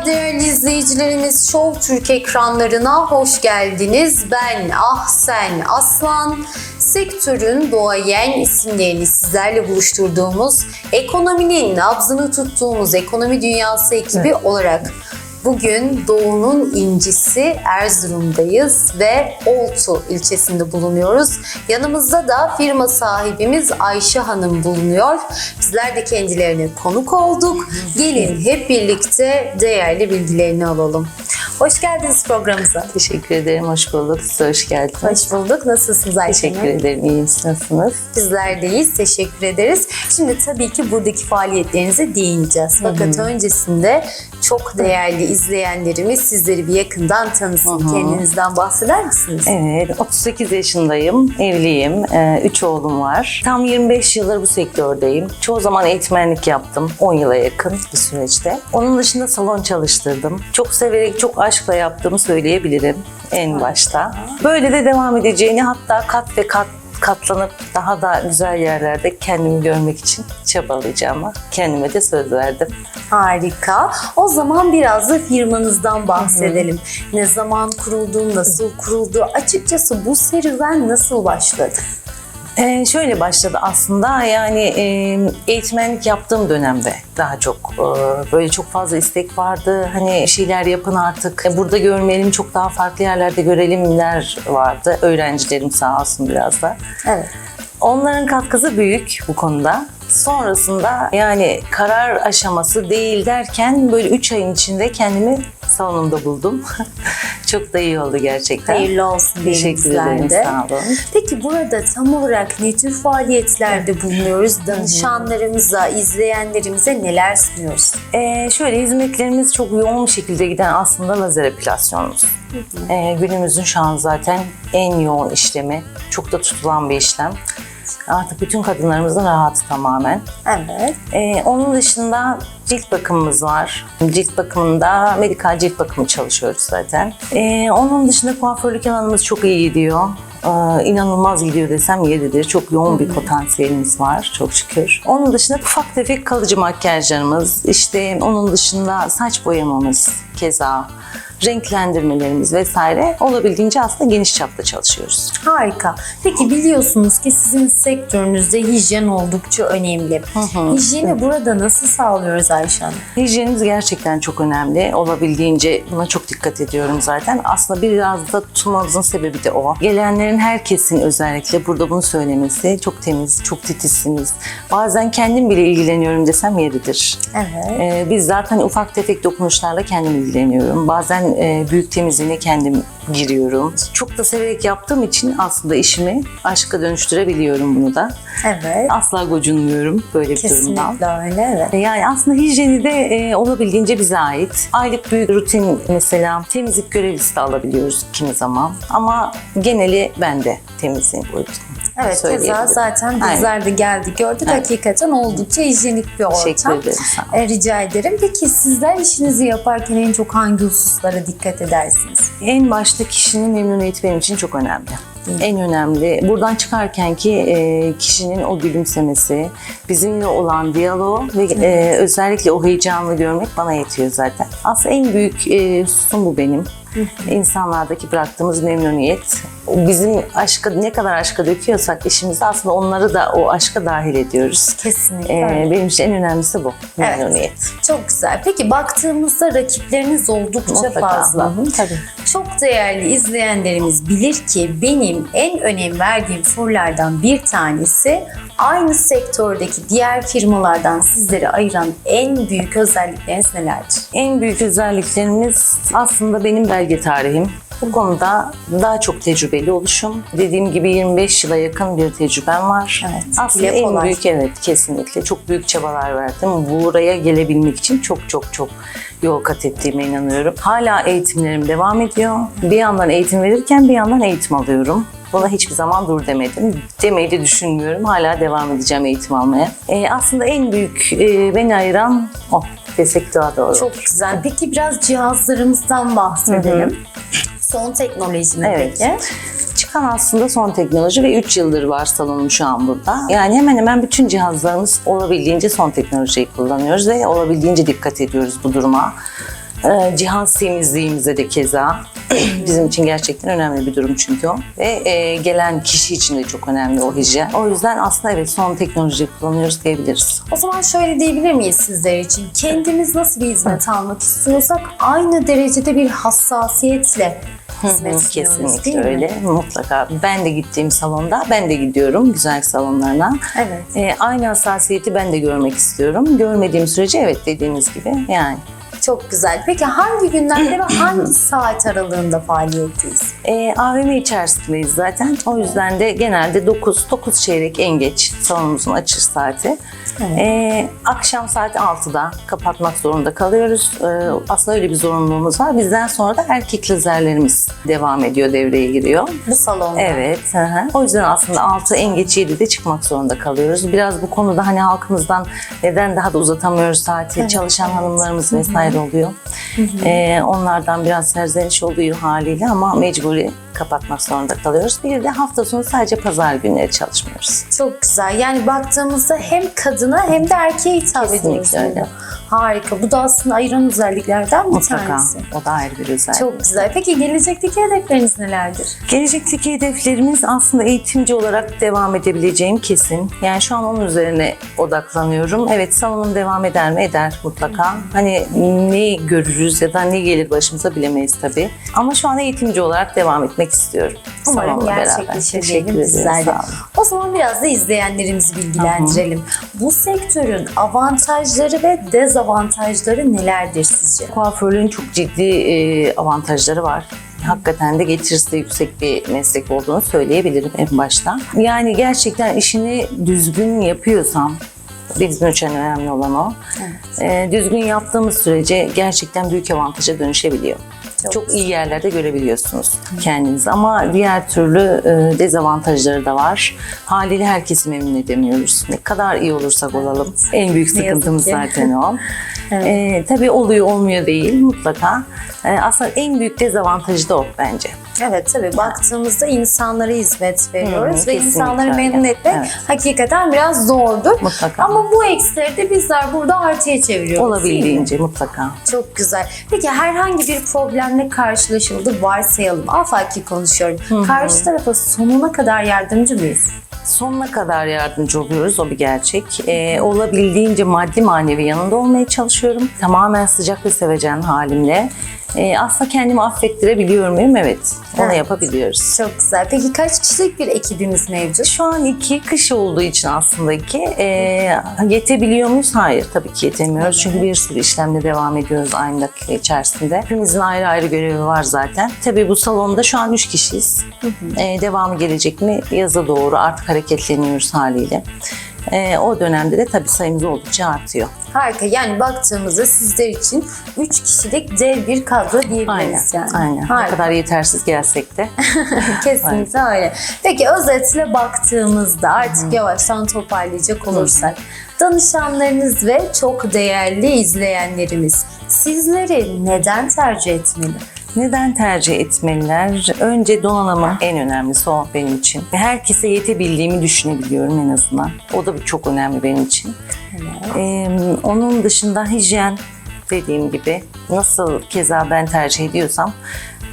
Merhaba değerli izleyicilerimiz. Show Türk ekranlarına hoş geldiniz. Ben Ahsen Aslan. Sektörün doğayen isimlerini sizlerle buluşturduğumuz, ekonominin nabzını tuttuğumuz ekonomi dünyası ekibi olarak Bugün Doğu'nun incisi Erzurum'dayız ve Oltu ilçesinde bulunuyoruz. Yanımızda da firma sahibimiz Ayşe Hanım bulunuyor. Bizler de kendilerine konuk olduk. Gelin hep birlikte değerli bilgilerini alalım. Hoş geldiniz programımıza. Teşekkür ederim, hoş bulduk. Size hoş geldiniz. Hoş bulduk. Nasılsınız Ayşe Teşekkür ederim, iyiyim. Nasılsınız? Bizler deyiz. Teşekkür ederiz. Şimdi tabii ki buradaki faaliyetlerinize değineceğiz. Fakat öncesinde çok değerli izleyenlerimiz sizleri bir yakından tanısın. Kendinizden bahseder misiniz? Evet, 38 yaşındayım, evliyim, 3 oğlum var. Tam 25 yıldır bu sektördeyim. Çoğu zaman eğitmenlik yaptım, 10 yıla yakın bir süreçte. Onun dışında salon çalıştırdım. Çok severek, çok aşkla yaptığımı söyleyebilirim en başta. Böyle de devam edeceğini hatta kat ve kat katlanıp daha da güzel yerlerde kendimi görmek için çabalayacağıma kendime de söz verdim. Harika. O zaman biraz da firmanızdan bahsedelim. Ne zaman kuruldu, nasıl kuruldu? Açıkçası bu serüven nasıl başladı? Ee, şöyle başladı aslında yani e, eğitmenlik yaptığım dönemde daha çok e, böyle çok fazla istek vardı. Hani şeyler yapın artık e, burada görmeyelim çok daha farklı yerlerde görelimler vardı. Öğrencilerim sağ olsun biraz da. Evet. Onların katkısı büyük bu konuda. Sonrasında yani karar aşaması değil derken böyle 3 ayın içinde kendimi salonumda buldum. çok da iyi oldu gerçekten. Hayırlı olsun Teşekkür ederim de. sağ olun. Peki burada tam olarak ne tür faaliyetlerde bulunuyoruz? Danışanlarımıza, izleyenlerimize neler sunuyoruz? Ee, şöyle hizmetlerimiz çok yoğun bir şekilde giden aslında lazer epilasyonumuz. Ee, günümüzün şu an zaten en yoğun işlemi, çok da tutulan bir işlem. Artık bütün kadınlarımızın rahatı tamamen. Evet. Ee, onun dışında cilt bakımımız var. Cilt bakımında medikal cilt bakımı çalışıyoruz zaten. Ee, onun dışında kuaförlük alanımız çok iyi gidiyor. Ee, inanılmaz gidiyor desem yeridir. Çok yoğun bir potansiyelimiz var çok şükür. Onun dışında ufak tefek kalıcı makyajlarımız, işte onun dışında saç boyamamız keza, renklendirmelerimiz vesaire olabildiğince aslında geniş çapta çalışıyoruz. Harika. Peki biliyorsunuz ki sizin sektörünüzde hijyen oldukça önemli. Hijyeni burada nasıl sağlıyoruz Ayşe Hanım? Hijyenimiz gerçekten çok önemli. Olabildiğince buna çok dikkat ediyorum zaten. Aslında biraz da tutmamızın sebebi de o. Gelenlerin herkesin özellikle burada bunu söylemesi çok temiz, çok titizsiniz. Bazen kendim bile ilgileniyorum desem yeridir. Evet. Ee, biz zaten ufak tefek dokunuşlarla kendim ilgileniyorum. Bazen e, büyük temizliğine kendim giriyorum. Çok da severek yaptığım için aslında işimi aşka dönüştürebiliyorum bunu da. Evet. Asla gocunmuyorum böyle bir durumdan. Kesinlikle öyle. Evet. Yani aslında hijyeni de e, olabildiğince bize ait. Aylık büyük rutin mesela temizlik görevlisi de alabiliyoruz kimi zaman. Ama geneli bende temizliğin boyutu. Evet, keza zaten Aynen. bizler de geldik gördük. Evet. Hakikaten oldukça hijyenik bir Teşekkür ortam. ederim sana. E, Rica ederim. Peki sizler işinizi yaparken en çok hangi hususlara dikkat edersiniz? En başta kişinin memnuniyeti benim için çok önemli. En önemli. Buradan çıkarken ki e, kişinin o gülümsemesi, bizimle olan diyaloğu ve e, özellikle o heyecanlı görmek bana yetiyor zaten. Aslında en büyük e, hususum bu benim. İnsanlardaki bıraktığımız memnuniyet. Bizim aşka ne kadar aşka döküyorsak işimizde aslında onları da o aşka dahil ediyoruz. Kesinlikle E, öyle. benim için en önemlisi bu. Evet. Memnuniyet. Çok güzel. Peki baktığımızda rakipleriniz oldukça Mutlaka. fazla. Hı tabii. Çok değerli izleyenlerimiz bilir ki benim en önem verdiğim sorulardan bir tanesi aynı sektördeki diğer firmalardan sizleri ayıran en büyük özellikleriniz nelerdir? En büyük özelliklerimiz aslında benim belge tarihim. Bu konuda daha çok tecrübeli oluşum. Dediğim gibi 25 yıla yakın bir tecrübem var. Evet, Aslında en kolay. büyük evet kesinlikle çok büyük çabalar verdim. Buraya gelebilmek için çok çok çok yol kat ettiğime inanıyorum. Hala eğitimlerim devam ediyor. Bir yandan eğitim verirken bir yandan eğitim alıyorum. Buna hiçbir zaman dur demedim. Demeyi de düşünmüyorum. Hala devam edeceğim eğitim almaya. Ee, aslında en büyük e, beni ayıran o desek daha doğru. Çok güzel. Peki biraz cihazlarımızdan bahsedelim. Son teknoloji mi Evet. peki? Çıkan aslında son teknoloji ve 3 yıldır var salonum şu an burada. Yani hemen hemen bütün cihazlarımız olabildiğince son teknolojiyi kullanıyoruz ve olabildiğince dikkat ediyoruz bu duruma. Ee, cihaz temizliğimize de keza bizim için gerçekten önemli bir durum çünkü o. Ve e, gelen kişi için de çok önemli o hijyen. O yüzden aslında evet son teknolojiyi kullanıyoruz diyebiliriz. O zaman şöyle diyebilir miyiz sizler için? Kendimiz nasıl bir hizmet almak istiyorsak aynı derecede bir hassasiyetle hizmet istiyoruz değil Kesinlikle mi? öyle. Mutlaka. Ben de gittiğim salonda, ben de gidiyorum güzel salonlarına. Evet. Ee, aynı hassasiyeti ben de görmek istiyorum. Görmediğim sürece evet dediğiniz gibi yani. Çok güzel. Peki hangi günlerde ve hangi saat aralığında faaliyetteyiz? Ee, AVM içerisindeyiz zaten. O yüzden de genelde 9, 9 çeyrek en geç salonumuzun açış saati. Ee, akşam saat 6'da kapatmak zorunda kalıyoruz. Ee, aslında öyle bir zorunluluğumuz var. Bizden sonra da erkek lazerlerimiz devam ediyor, devreye giriyor. Bu salonda. Evet. Hı hı. O yüzden aslında 6 en geç 7'de çıkmak zorunda kalıyoruz. Biraz bu konuda hani halkımızdan neden daha da uzatamıyoruz saati çalışan hanımlarımız vesaire oluyor. Ee, onlardan biraz serzeniş oluyor haliyle ama mecburi kapatmak zorunda kalıyoruz. Bir de hafta sonu sadece pazar günleri çalışmıyoruz. Çok güzel. Yani baktığımızda hem kadına hem de erkeğe hitap Kesinlikle ediyoruz. öyle. Harika. Bu da aslında ayıran özelliklerden bir Mutlaka. tanesi. O da ayrı bir özellik. Çok güzel. Peki gelecekteki hedefleriniz nelerdir? Gelecekteki hedeflerimiz aslında eğitimci olarak devam edebileceğim kesin. Yani şu an onun üzerine odaklanıyorum. Evet salonum devam eder mi? Eder mutlaka. Hani ne görürüz ya da ne gelir başımıza bilemeyiz tabii. Ama şu an eğitimci olarak devam etmek istiyorum. Umarım Salonla gerçekleşir Teşekkür ederim. Sağ olun. O zaman biraz da izleyenlerimizi bilgilendirelim. Bu sektörün avantajları ve dezavantajları nelerdir sizce? Kuaförlüğün çok ciddi e, avantajları var. Hakikaten de getirisi de yüksek bir meslek olduğunu söyleyebilirim en başta. Yani gerçekten işini düzgün yapıyorsam, bizim için önemli olan o. E, düzgün yaptığımız sürece gerçekten büyük avantaja dönüşebiliyor. Çok Çok, iyi yerlerde görebiliyorsunuz kendinizi ama diğer türlü e, dezavantajları da var. Haliyle herkesi memnun edemiyoruz. Ne kadar iyi olursak olalım. En büyük sıkıntımız zaten o. Evet. Ee, tabii oluyor olmuyor değil mutlaka. Ee, aslında en büyük dezavantajı da o bence. Evet tabii baktığımızda insanlara hizmet veriyoruz Hı, ve insanları öyle. memnun etmek Evet. hakikaten biraz zordur. Mutlaka. Ama bu eksileri de bizler burada artıya çeviriyoruz. Olabildiğince mutlaka. Çok güzel. Peki herhangi bir problemle karşılaşıldı varsayalım. Afaki konuşuyorum. Karşı tarafa sonuna kadar yardımcı mıyız? Sonuna kadar yardımcı oluyoruz o bir gerçek. Ee, olabildiğince maddi manevi yanında olmaya çalışıyorum. Tamamen sıcak ve sevecen halimle. Ee, aslında kendimi affettirebiliyor muyum? Evet. Onu Evet. yapabiliyoruz. Çok güzel. Peki kaç kişilik bir ekibimiz mevcut? Şu an iki, kış olduğu için aslında iki. Ee, yetebiliyor muyuz? Hayır, tabii ki yetemiyoruz. Çünkü bir sürü işlemle devam ediyoruz aynı dakika içerisinde. Hepimizin ayrı ayrı görevi var zaten. Tabii bu salonda şu an üç kişiyiz. Ee, devamı gelecek mi? Yaza doğru artık hareketleniyoruz haliyle. Ee, o dönemde de tabii sayımız oldukça artıyor. Harika. Yani baktığımızda sizler için 3 kişilik dev bir kadro diyebiliriz Aynen, yani. aynen. Ne Harika. kadar yetersiz gelsek de. Kesinlikle öyle. Peki özetle baktığımızda artık yavaştan toparlayacak olursak danışanlarınız ve çok değerli izleyenlerimiz sizleri neden tercih etmeli? Neden tercih etmeliler? Önce donanımı en önemlisi o benim için. Ve Herkese yetebildiğimi düşünebiliyorum en azından. O da çok önemli benim için. Ee, onun dışında hijyen dediğim gibi nasıl keza ben tercih ediyorsam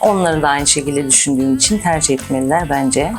onları da aynı şekilde düşündüğüm için tercih etmeliler bence.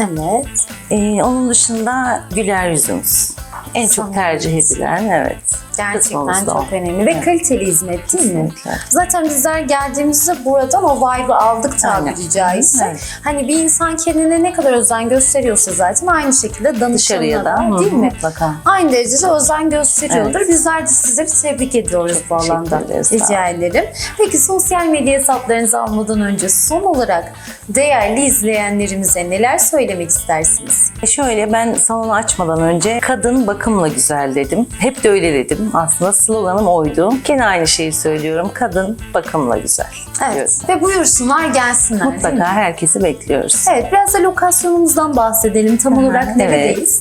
Evet. Ee, onun dışında güler yüzümüz. En çok tercih edilen evet. Gerçekten kısmımız da o. çok önemli ve kaliteli hizmet değil mi? Kesinlikle. Zaten bizler geldiğimizde buradan o vibe'ı aldık tabiri Aynen. caizse. Evet. Hani bir insan kendine ne kadar özen gösteriyorsa zaten aynı şekilde danışanına Dışarıya da da değil mi? mutlaka. Aynı derecede özen gösteriyordur. Evet. Bizler de sizleri tebrik ediyoruz bu teşekkür alanda. ederiz, sağ Rica ederim. Peki sosyal medya hesaplarınızı almadan önce son olarak değerli izleyenlerimize neler söylemek istersiniz? Şöyle ben salonu açmadan önce kadın bakımla güzel dedim. Hep de öyle dedim. Aslında sloganım oydu. Gene aynı şeyi söylüyorum. Kadın bakımla güzel. Evet. diyorum. Ve buyursunlar gelsinler. Mutlaka herkesi bekliyoruz. Evet biraz da lokasyonumuzdan bahsedelim. Tam Aha, olarak evet. neredeyiz?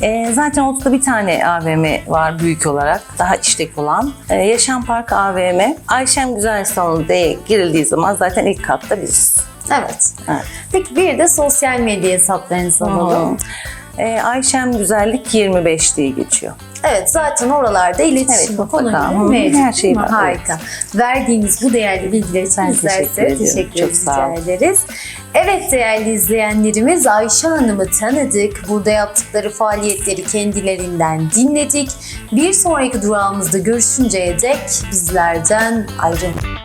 E, zaten Otlu'da bir tane AVM var büyük olarak. Daha işlek olan. E, Yaşam Park AVM. Ayşem Güzel Salonu diye girildiği zaman zaten ilk katta biziz. Evet. Evet. Peki bir de sosyal medya hesaplarınızı alalım. E, Ayşem Güzellik 25 diye geçiyor. Evet zaten oralarda iletişim Evet, konuları mevcut. her şey var, Harika. Verdiğiniz bu değerli bilgiler için Ben teşekkür teşekkür olun. rica ederiz. Evet değerli izleyenlerimiz Ayşe Hanım'ı tanıdık. Burada yaptıkları faaliyetleri kendilerinden dinledik. Bir sonraki durağımızda görüşünceye dek bizlerden ayrılmayın.